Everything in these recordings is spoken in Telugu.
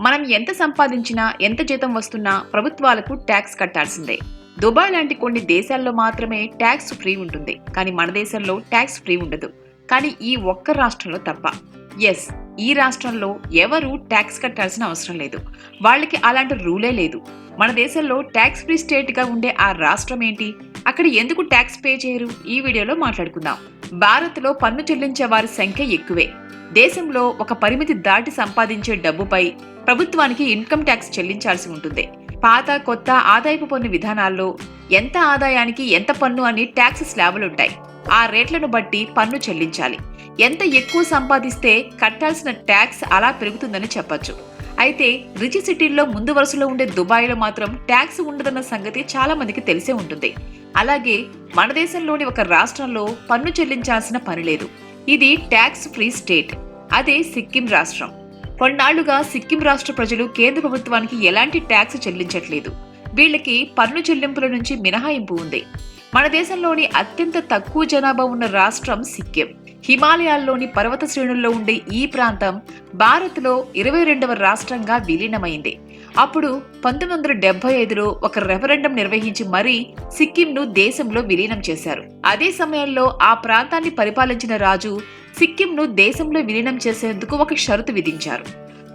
మనం ఎంత సంపాదించినా ఎంత జీతం వస్తున్నా ప్రభుత్వాలకు ట్యాక్స్ కట్టాల్సిందే. దుబాయ్ లాంటి కొన్ని దేశాల్లో మాత్రమే ట్యాక్స్ ఫ్రీ ఉంటుంది. కానీ మన దేశంలో ట్యాక్స్ ఫ్రీ ఉండదు. కానీ ఈ ఒక్క రాష్ట్రంలో తప్ప. ఎస్ ఈ రాష్ట్రంలో ఎవరు ట్యాక్స్ కట్టాల్సిన అవసరం లేదు. వాళ్ళకి అలాంటి రూలే లేదు. మన దేశంలో ట్యాక్స్ ఫ్రీ స్టేట్గా ఉండే ఆ రాష్ట్రం ఏంటి? అక్కడ ఎందుకు ట్యాక్స్ పే చేయరు? ఈ వీడియోలో మాట్లాడుకుందాం. భారత్లో పన్ను చెల్లించే వారి సంఖ్య ఎక్కువే. దేశంలో ఒక పరిమితి దాటి సంపాదించే డబ్బుపై ప్రభుత్వానికి ఇన్కమ్ ట్యాక్స్ చెల్లించాల్సి ఉంటుంది. పాత కొత్త ఆదాయపు పన్ను విధానాల్లో ఎంత ఆదాయానికి ఎంత పన్ను అని ట్యాక్స్ స్లాబులుంటాయి ఆ రేట్లను బట్టి పన్ను చెల్లించాలి. ఎంత ఎక్కువ సంపాదిస్తే కట్టాల్సిన ట్యాక్స్ అలా పెరుగుతుందని చెప్పొచ్చు. అయితే రిచ్ సిటీల్లో ముందు వరుసలో ఉండే దుబాయ్లో మాత్రం ట్యాక్స్ ఉండదన్న సంగతి చాలా మందికి తెలిసే ఉంటుంది. అలాగే మన దేశంలోని ఒక రాష్ట్రంలో పన్ను చెల్లించాల్సిన పని లేదు. ఇది ట్యాక్స్ ఫ్రీ స్టేట్. అదే సిక్కిం రాష్ట్రం. కొన్నాళ్ళుగా సిక్కిం రాష్ట్ర ప్రజలు కేంద్ర ప్రభుత్వానికి ఎలాంటి ట్యాక్స్ చెల్లించట్లేదు. వీళ్ళకి పన్ను చెల్లింపుల నుంచి మినహాయింపు ఉంది. మన దేశంలోని అత్యంత తక్కువ జనాభా ఉన్న రాష్ట్రం సిక్కిం. హిమాలయాల్లోని పర్వత శ్రేణుల్లో ఉండే ఈ ప్రాంతం భారత్లో ఇరవై రెండవ రాష్ట్రంగా విలీనమైంది. అప్పుడు పంతొమ్మిది వందల డెబ్బై ఐదులో ఒక రెఫరెండం నిర్వహించి మరీ సిక్కింను దేశంలో విలీనం చేశారు. అదే సమయంలో ఆ ప్రాంతాన్ని పరిపాలించిన రాజు సిక్కింను దేశంలో విలీనం చేసేందుకు ఒక షరతు విధించారు.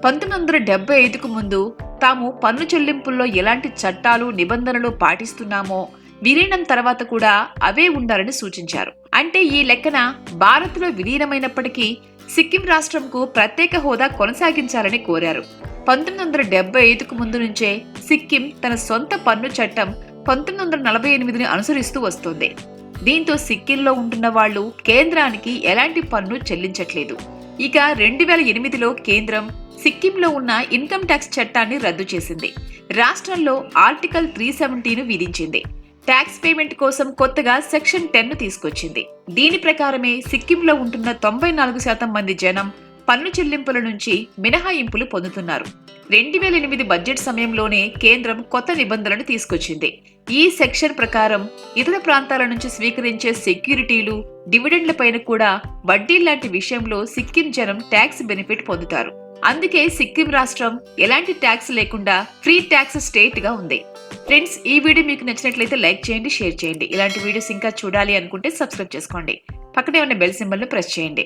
పంతొమ్మిది వందల డెబ్బై ఐదుకు ముందు తాము పన్ను చెల్లింపుల్లో ఎలాంటి చట్టాలు నిబంధనలు పాటిస్తున్నామో విలీనం తర్వాత కూడా అవే ఉండాలని సూచించారు. అంటే ఈ లెక్కన భారత్లో విలీనమైనప్పటికీ సిక్కిం రాష్ట్రంకు ప్రత్యేక హోదా కొనసాగించాలని కోరారు. పంతొమ్మిది వందల డెబ్బై ఐదుకు ముందు నుంచే సిక్కిం తన సొంత పన్ను చట్టం పంతొమ్మిది వందల నలభై ఎనిమిదిని అనుసరిస్తూ వస్తోంది. దీంతో సిక్కింలో ఉంటున్న వాళ్ళు కేంద్రానికి ఎలాంటి పన్ను చెల్లించట్లేదు. ఇక రెండు వేల ఎనిమిదిలో కేంద్రం సిక్కింలో ఉన్న ఇన్కమ్ ట్యాక్స్ చట్టాన్ని రద్దు చేసింది. రాష్ట్రంలో ఆర్టికల్ త్రీ సెవెంటీను విధించింది. ట్యాక్స్ పేమెంట్ కోసం కొత్తగా సెక్షన్ టెన్ తీసుకొచ్చింది. దీని ప్రకారమే సిక్కింలో ఉంటున్న తొంభై నాలుగు శాతం మంది జనం పన్ను చెల్లింపుల నుంచి మినహాయింపులు పొందుతున్నారు. రెండు వేల ఎనిమిది బడ్జెట్ సమయంలోనే కేంద్రం కొత్త నిబంధనలు తీసుకొచ్చింది. ఈ సెక్షన్ ప్రకారం ఇతర ప్రాంతాల నుంచి స్వీకరించే సెక్యూరిటీలు డివిడెండ్లపైన కూడా వడ్డీ లాంటి విషయంలో సిక్కిం జనం ట్యాక్స్ బెనిఫిట్ పొందుతారు. అందుకే సిక్కిం రాష్ట్రం ఎలాంటి ట్యాక్స్ లేకుండా ఫ్రీ ట్యాక్స్ స్టేట్గా ఉంది. ఫ్రెండ్స్ ఈ వీడియో మీకు నచ్చినట్లయితే లైక్ చేయండి షేర్ చేయండి. ఇలాంటి వీడియోస్ ఇంకా చూడాలి అనుకుంటే సబ్స్క్రైబ్ చేసుకోండి. పక్కనే ఉన్న బెల్ సింబల్ను ప్రెస్ చేయండి.